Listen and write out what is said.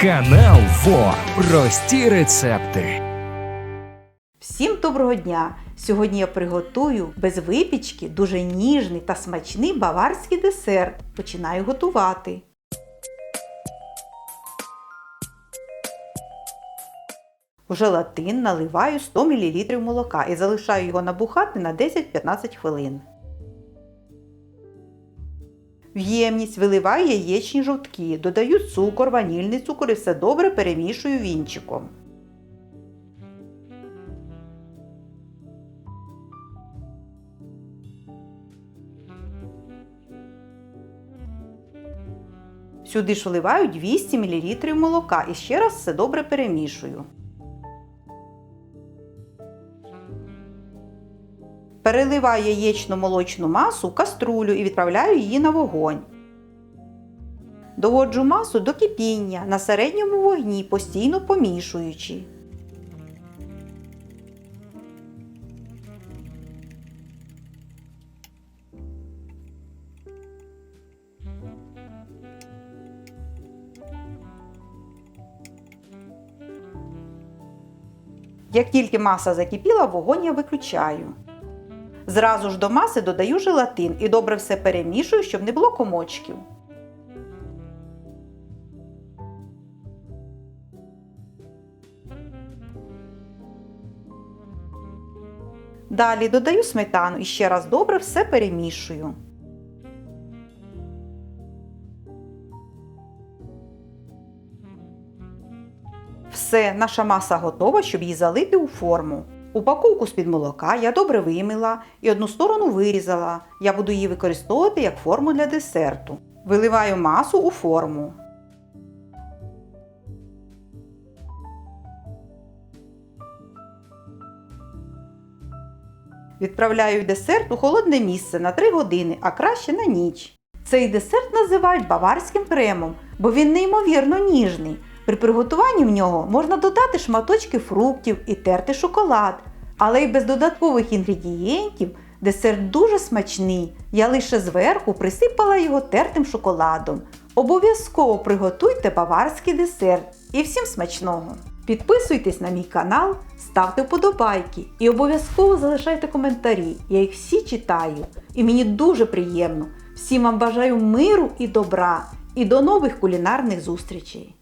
Канал ФО. Прості рецепти. Всім доброго дня! Сьогодні я приготую без випічки дуже ніжний та смачний баварський десерт. Починаю готувати. У желатин наливаю 100 мл молока і залишаю його набухати на 10-15 хвилин. В ємність виливаю яєчні жовтки, додаю цукор, ванільний цукор і все добре перемішую вінчиком. Сюди ж вливаю 200 мл молока і ще раз все добре перемішую. Переливаю яєчну молочну масу в каструлю і відправляю її на вогонь. Доводжу масу до кипіння на середньому вогні, постійно помішуючи. Як тільки маса закипіла, вогонь я виключаю. Зразу ж до маси додаю желатин і добре все перемішую, щоб не було комочків. Далі додаю сметану і ще раз добре все перемішую. Все, наша маса готова, щоб її залити у форму. Упаковку з-під молока я добре вимила і одну сторону вирізала. Я буду її використовувати як форму для десерту. Виливаю масу у форму. Відправляю десерт у холодне місце на 3 години, а краще на ніч. Цей десерт називають баварським кремом, бо він неймовірно ніжний. При приготуванні в нього можна додати шматочки фруктів і терти шоколад. Але й без додаткових інгредієнтів десерт дуже смачний. Я лише зверху присипала його тертим шоколадом. Обов'язково приготуйте баварський десерт і всім смачного! Підписуйтесь на мій канал, ставте вподобайки і обов'язково залишайте коментарі. Я їх всі читаю. І мені дуже приємно. Всім вам бажаю миру і добра і до нових кулінарних зустрічей!